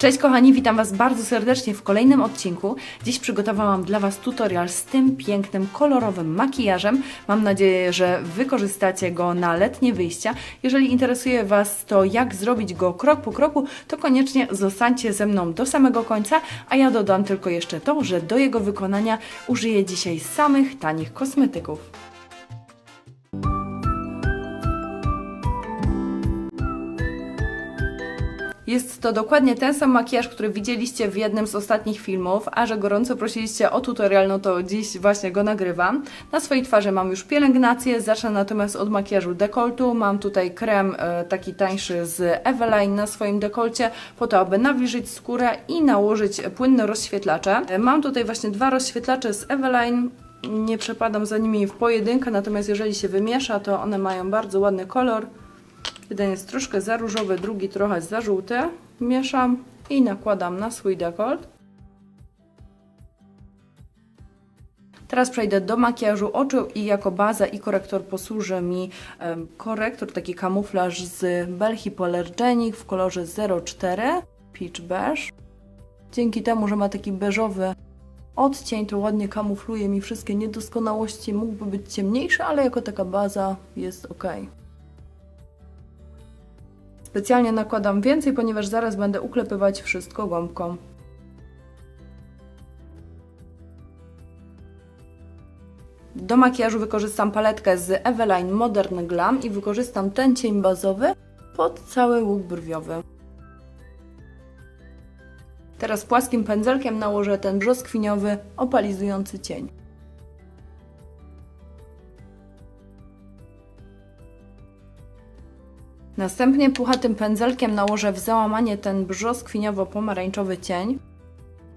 Cześć kochani, witam Was bardzo serdecznie w kolejnym odcinku. Dziś przygotowałam dla Was tutorial z tym pięknym, kolorowym makijażem. Mam nadzieję, że wykorzystacie go na letnie wyjścia. Jeżeli interesuje Was to, jak zrobić go krok po kroku, to koniecznie zostańcie ze mną do samego końca, a ja dodam tylko jeszcze to, że do jego wykonania użyję dzisiaj samych tanich kosmetyków. Jest to dokładnie ten sam makijaż, który widzieliście w jednym z ostatnich filmów, a że gorąco prosiliście o tutorial, no to dziś właśnie go nagrywam. Na swojej twarzy mam już pielęgnację, zacznę natomiast od makijażu dekoltu. Mam tutaj krem e, taki tańszy z Eveline na swoim dekolcie, po to, aby nawilżyć skórę i nałożyć płynne rozświetlacze. E, Mam tutaj właśnie dwa rozświetlacze z Eveline. Nie przepadam za nimi w pojedynkę, natomiast jeżeli się wymiesza, to one mają bardzo ładny kolor. Jeden jest troszkę za różowy, drugi trochę za żółty. Mieszam i nakładam na swój dekolt. Teraz przejdę do makijażu oczu i jako baza i korektor posłuży mi korektor, taki kamuflaż z Bell Hypoallergenic w kolorze 04 Peach Beige. Dzięki temu, że ma taki beżowy odcień, to ładnie kamufluje mi wszystkie niedoskonałości. Mógłby być ciemniejszy, ale jako taka baza jest ok. Specjalnie nakładam więcej, ponieważ zaraz będę uklepywać wszystko gąbką. Do makijażu wykorzystam paletkę z Eveline Modern Glam i wykorzystam ten cień bazowy pod cały łuk brwiowy. Teraz płaskim pędzelkiem nałożę ten brzoskwiniowy, opalizujący cień. Następnie puchatym pędzelkiem nałożę w załamanie ten brzoskwiniowo-pomarańczowy cień.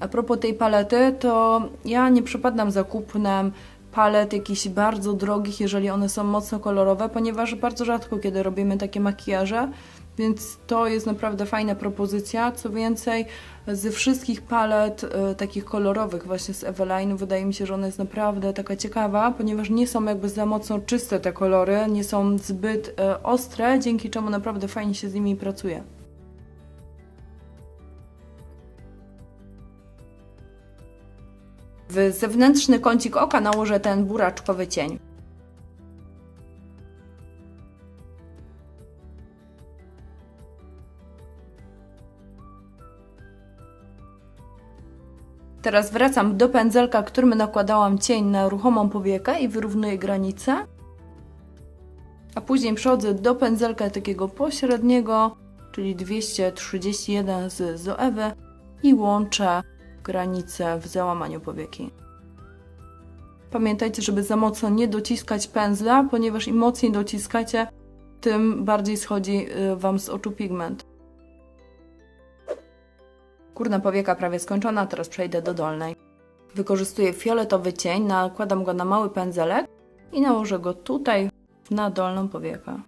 A propos tej palety, to ja nie przepadam za kupnem palet jakichś bardzo drogich, jeżeli one są mocno kolorowe, ponieważ bardzo rzadko kiedy robimy takie makijaże, więc to jest naprawdę fajna propozycja. Co więcej, ze wszystkich palet e, takich kolorowych właśnie z Eveline wydaje mi się, że ona jest naprawdę taka ciekawa, ponieważ nie są jakby za mocno czyste te kolory, nie są zbyt e, ostre, dzięki czemu naprawdę fajnie się z nimi pracuje. W zewnętrzny kącik oka nałożę ten buraczkowy cień. Teraz wracam do pędzelka, którym nakładałam cień na ruchomą powiekę i wyrównuję granice. A później przechodzę do pędzelka takiego pośredniego, czyli 231 z Zoewy i łączę granice w załamaniu powieki. Pamiętajcie, żeby za mocno nie dociskać pędzla, ponieważ im mocniej dociskacie, tym bardziej schodzi y, Wam z oczu pigment. Górna powieka prawie skończona, teraz przejdę do dolnej. Wykorzystuję fioletowy cień, nakładam go na mały pędzelek i nałożę go tutaj na dolną powiekę.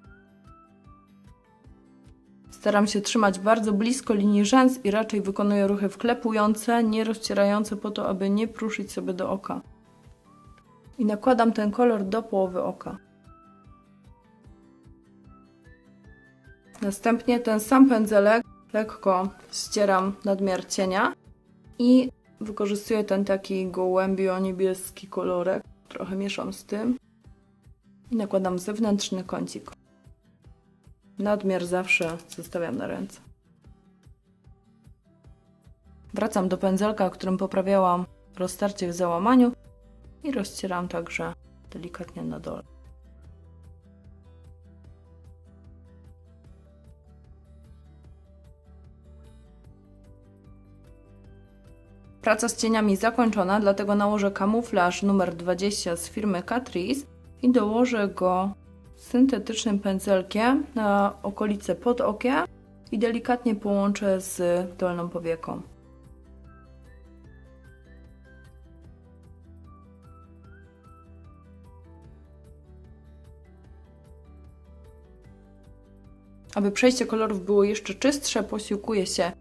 Staram się trzymać bardzo blisko linii rzęs i raczej wykonuję ruchy wklepujące, nie rozcierające po to, aby nie pruszyć sobie do oka. I nakładam ten kolor do połowy oka. Następnie ten sam pędzelek lekko ścieram nadmiar cienia i wykorzystuję ten taki gołębio-niebieski kolorek. Trochę mieszam z tym i nakładam zewnętrzny kącik. Nadmiar zawsze zostawiam na ręce. Wracam do pędzelka, którym poprawiałam roztarcie w załamaniu i rozcieram także delikatnie na dole. Praca z cieniami zakończona, dlatego nałożę kamuflaż numer 20 z firmy Catrice i dołożę go syntetycznym pędzelkiem na okolice pod okiem i delikatnie połączę z dolną powieką. Aby przejście kolorów było jeszcze czystsze, posiłkuję się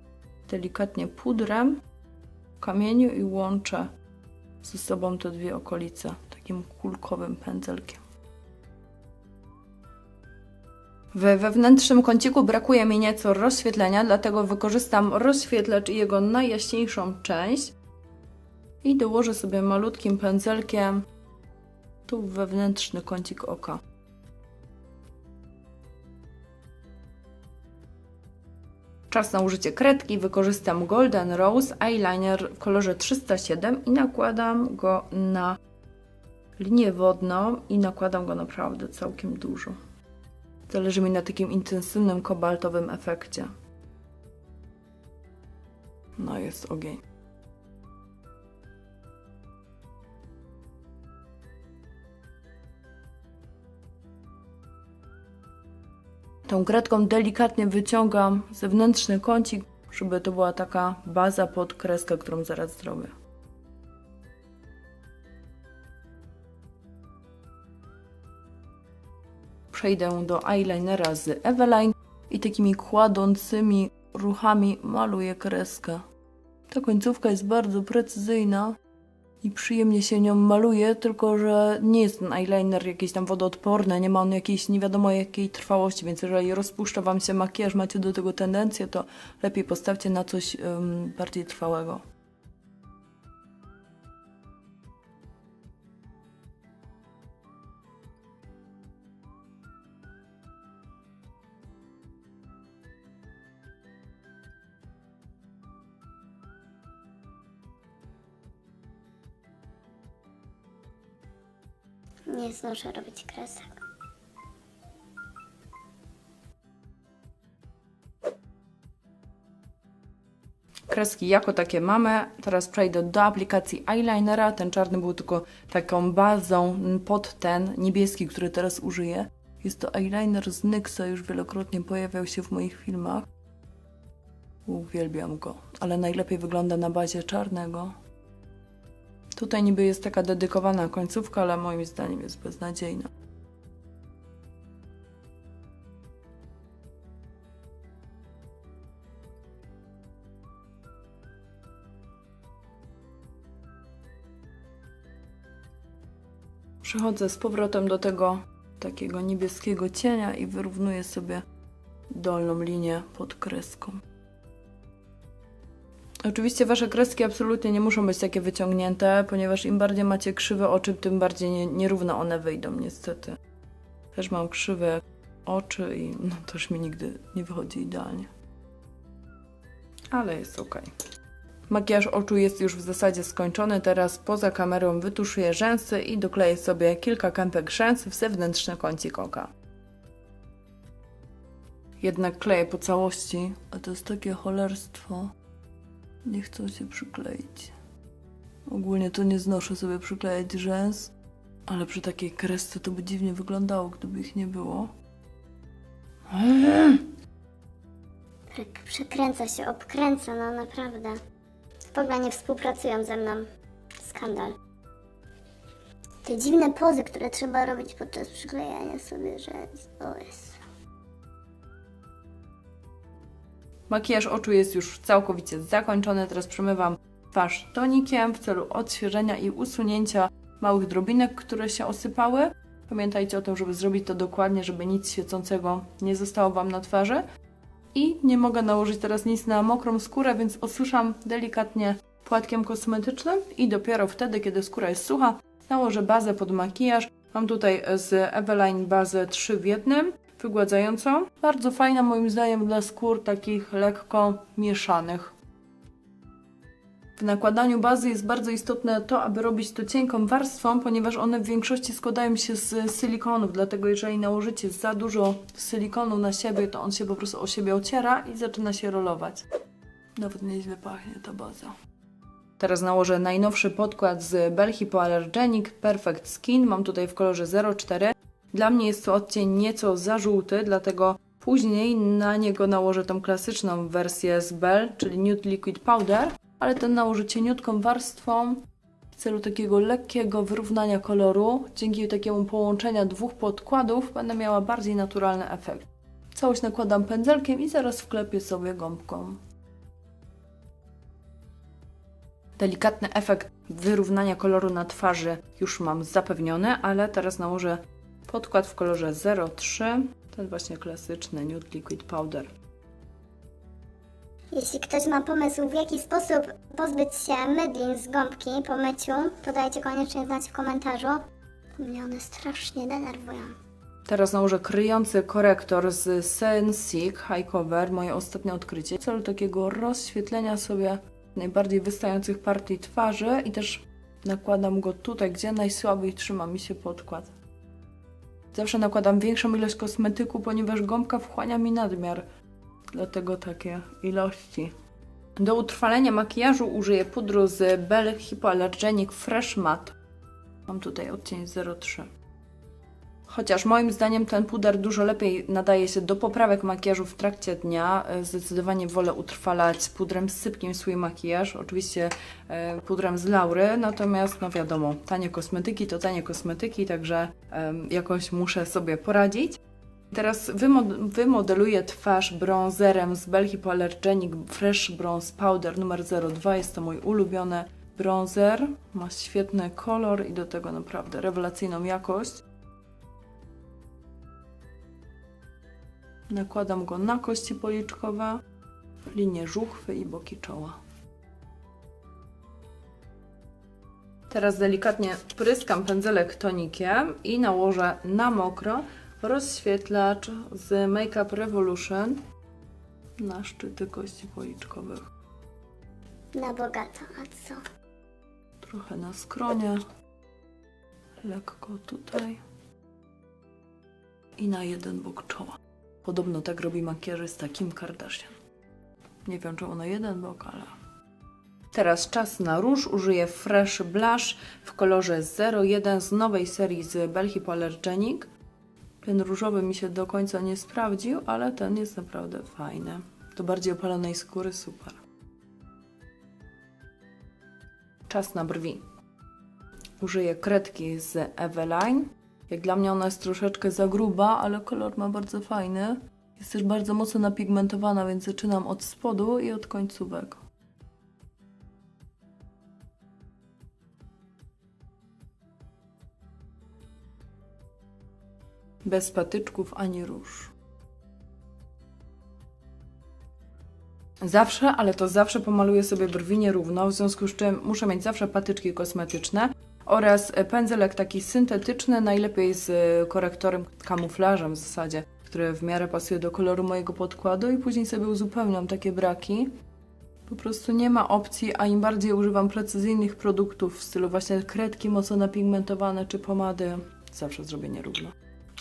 delikatnie pudrem kamieniu i łączę ze sobą te dwie okolice takim kulkowym pędzelkiem. W wewnętrznym kąciku brakuje mi nieco rozświetlenia, dlatego wykorzystam rozświetlacz i jego najjaśniejszą część i dołożę sobie malutkim pędzelkiem tu wewnętrzny kącik oka. Czas na użycie kredki. Wykorzystam Golden Rose Eyeliner w kolorze 307 i nakładam go na linię wodną i nakładam go naprawdę całkiem dużo. Zależy mi na takim intensywnym kobaltowym efekcie. No jest ogień. Tą kredką delikatnie wyciągam zewnętrzny kącik, żeby to była taka baza pod kreskę, którą zaraz zrobię. Przejdę do eyelinera z Eveline i takimi kładącymi ruchami maluję kreskę. Ta końcówka jest bardzo precyzyjna i przyjemnie się nią maluje, tylko że nie jest ten eyeliner jakiś tam wodoodporny, nie ma on jakiejś nie wiadomo jakiej trwałości, więc jeżeli rozpuszcza Wam się makijaż, macie do tego tendencję, to lepiej postawcie na coś ym, bardziej trwałego. Nie zdążę robić kresek. Kreski jako takie mamy. Teraz przejdę do aplikacji eyelinera. Ten czarny był tylko taką bazą pod ten niebieski, który teraz użyję. Jest to eyeliner z NYXa, już wielokrotnie pojawiał się w moich filmach. Uwielbiam go, ale najlepiej wygląda na bazie czarnego. Tutaj niby jest taka dedykowana końcówka, ale moim zdaniem jest beznadziejna. Przechodzę z powrotem do tego takiego niebieskiego cienia i wyrównuję sobie dolną linię pod kreską. Oczywiście wasze kreski absolutnie nie muszą być takie wyciągnięte, ponieważ im bardziej macie krzywe oczy, tym bardziej nie, nierówno one wyjdą, niestety. Też mam krzywe oczy i no też mi nigdy nie wychodzi idealnie. Ale jest ok. Makijaż oczu jest już w zasadzie skończony. Teraz poza kamerą wytuszuję rzęsy i dokleję sobie kilka kępek rzęs w zewnętrzny kącik oka. Jednak kleję po całości, a to jest takie cholerstwo. Nie chcą się przykleić. Ogólnie to nie znoszę sobie przyklejać rzęs, ale przy takiej kresce to by dziwnie wyglądało, gdyby ich nie było. Prek- Przekręca się, obkręca, no naprawdę. W ogóle nie współpracują ze mną. Skandal. Te dziwne pozy, które trzeba robić podczas przyklejania sobie rzęs. O jest. Makijaż oczu jest już całkowicie zakończony. Teraz przemywam twarz tonikiem w celu odświeżenia i usunięcia małych drobinek, które się osypały. Pamiętajcie o tym, żeby zrobić to dokładnie, żeby nic świecącego nie zostało Wam na twarzy. I nie mogę nałożyć teraz nic na mokrą skórę, więc osuszam delikatnie płatkiem kosmetycznym i dopiero wtedy, kiedy skóra jest sucha, nałożę bazę pod makijaż. Mam tutaj z Eveline bazę 3 w jednym, wygładzającą. Bardzo fajna moim zdaniem dla skór takich lekko mieszanych. W nakładaniu bazy jest bardzo istotne to, aby robić to cienką warstwą, ponieważ one w większości składają się z silikonów, dlatego jeżeli nałożycie za dużo silikonu na siebie, to on się po prostu o siebie ociera i zaczyna się rolować. Nawet nieźle pachnie ta baza. Teraz nałożę najnowszy podkład z Bell Hypoallergenic Perfect Skin. Mam tutaj w kolorze 04. Dla mnie jest to odcień nieco za żółty, dlatego później na niego nałożę tą klasyczną wersję z Bell, czyli Nude Liquid Powder, ale ten nałożę cieniutką warstwą w celu takiego lekkiego wyrównania koloru. Dzięki takiemu połączeniu dwóch podkładów będę miała bardziej naturalny efekt. Całość nakładam pędzelkiem i zaraz wklepię sobie gąbką. Delikatny efekt wyrównania koloru na twarzy już mam zapewniony, ale teraz nałożę podkład w kolorze 03 Ten właśnie klasyczny Nude Liquid Powder. Jeśli ktoś ma pomysł, w jaki sposób pozbyć się mydlin z gąbki po myciu, to dajcie koniecznie znać w komentarzu. Mnie one strasznie denerwują. Teraz nałożę kryjący korektor z Sensic High Cover, moje ostatnie odkrycie. W celu takiego rozświetlenia sobie najbardziej wystających partii twarzy i też nakładam go tutaj, gdzie najsłabiej trzyma mi się podkład. Zawsze nakładam większą ilość kosmetyku, ponieważ gąbka wchłania mi nadmiar. Dlatego takie ilości. Do utrwalenia makijażu użyję pudru z Belle Hypoallergenic Fresh Matte. Mam tutaj odcień 03. Chociaż moim zdaniem ten puder dużo lepiej nadaje się do poprawek makijażu w trakcie dnia. E, Zdecydowanie wolę utrwalać pudrem z sypkiem swój makijaż. Oczywiście e, pudrem z Laury, natomiast no wiadomo, tanie kosmetyki to tanie kosmetyki, także jakoś muszę sobie poradzić. Teraz wymo- wymodeluję twarz bronzerem z Belle Hypoallergenic Fresh Bronze Powder numer 02. Jest to mój ulubiony bronzer. Ma świetny kolor i do tego naprawdę rewelacyjną jakość. Nakładam go na kości policzkowe, linię żuchwy i boki czoła. Teraz delikatnie pryskam pędzelek tonikiem i nałożę na mokro rozświetlacz z Makeup Revolution na szczyty kości policzkowych. Na bogato, a co? Trochę na skronie, lekko tutaj i na jeden bok czoła. Podobno tak robi makijażysta Kim Kardashian. Nie wiem, czy na jeden bok, ale... Teraz czas na róż. Użyję Fresh Blush w kolorze 01 z nowej serii z Belle Hypoallergenic. Ten różowy mi się do końca nie sprawdził, ale ten jest naprawdę fajny. Do bardziej opalonej skóry super. Czas na brwi. Użyję kredki z Eveline. Jak dla mnie ona jest troszeczkę za gruba, ale kolor ma bardzo fajny. Jest też bardzo mocno napigmentowana, więc zaczynam od spodu i od końcówek. Bez patyczków ani róż. Zawsze, ale to zawsze pomaluję sobie brwi nierówno, w związku z czym muszę mieć zawsze patyczki kosmetyczne oraz pędzelek taki syntetyczny, najlepiej z e, korektorem, kamuflażem w zasadzie, który w miarę pasuje do koloru mojego podkładu i później sobie uzupełniam takie braki. Po prostu nie ma opcji, a im bardziej używam precyzyjnych produktów w stylu właśnie kredki mocno napigmentowane czy pomady, zawsze zrobię nierówno.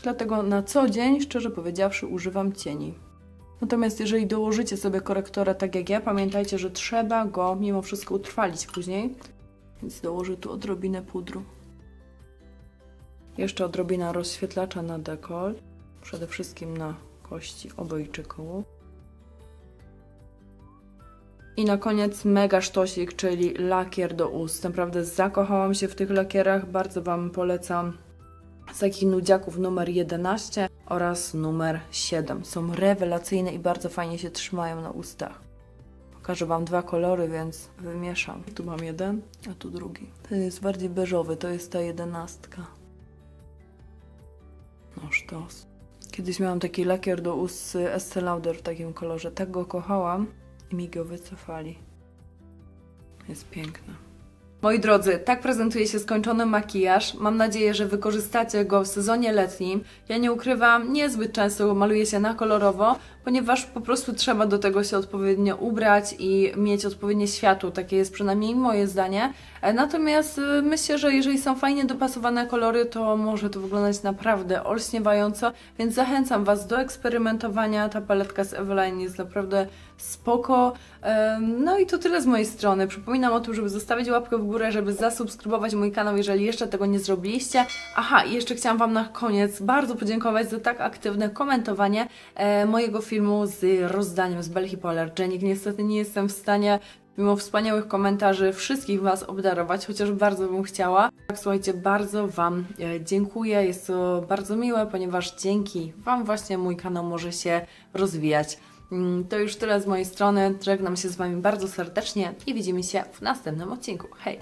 Dlatego na co dzień, szczerze powiedziawszy, używam cieni. Natomiast jeżeli dołożycie sobie korektora tak jak ja, pamiętajcie, że trzeba go mimo wszystko utrwalić później. Więc dołożę tu odrobinę pudru. Jeszcze odrobina rozświetlacza na dekol. Przede wszystkim na kości obojczyku. I na koniec mega sztosik, czyli lakier do ust. Naprawdę zakochałam się w tych lakierach. Bardzo Wam polecam z takich nudziaków numer 11 oraz numer 7. Są rewelacyjne i bardzo fajnie się trzymają na ustach. Pokażę Wam dwa kolory, więc wymieszam. Tu mam jeden, a tu drugi. Ten jest bardziej beżowy, to jest ta jedenastka. No sztos. Kiedyś miałam taki lakier do ust Estee Lauder w takim kolorze. Tak go kochałam i mi go wycofali. Jest piękny. Moi drodzy, tak prezentuje się skończony makijaż. Mam nadzieję, że wykorzystacie go w sezonie letnim. Ja nie ukrywam, niezbyt często maluję się na kolorowo, ponieważ po prostu trzeba do tego się odpowiednio ubrać i mieć odpowiednie światło. Takie jest przynajmniej moje zdanie. E, Natomiast y, myślę, że jeżeli są fajnie dopasowane kolory, to może to wyglądać naprawdę olśniewająco, więc zachęcam Was do eksperymentowania. Ta paletka z Eveline jest naprawdę spoko. Em, No i to tyle z mojej strony. Przypominam o tym, żeby zostawić łapkę w górę, żeby zasubskrybować mój kanał, jeżeli jeszcze tego nie zrobiliście. Aha, i jeszcze chciałam Wam na koniec bardzo podziękować za tak aktywne komentowanie e, mojego filmu z rozdaniem z Belle Hypoallergenic. Niestety nie jestem w stanie mimo wspaniałych komentarzy wszystkich Was obdarować, chociaż bardzo bym chciała. Tak, słuchajcie, bardzo Wam e, dziękuję. Jest to bardzo miłe, ponieważ dzięki Wam właśnie mój kanał może się rozwijać. Mm, To już tyle z mojej strony. Żegnam się z Wami bardzo serdecznie i widzimy się w następnym odcinku. Hej!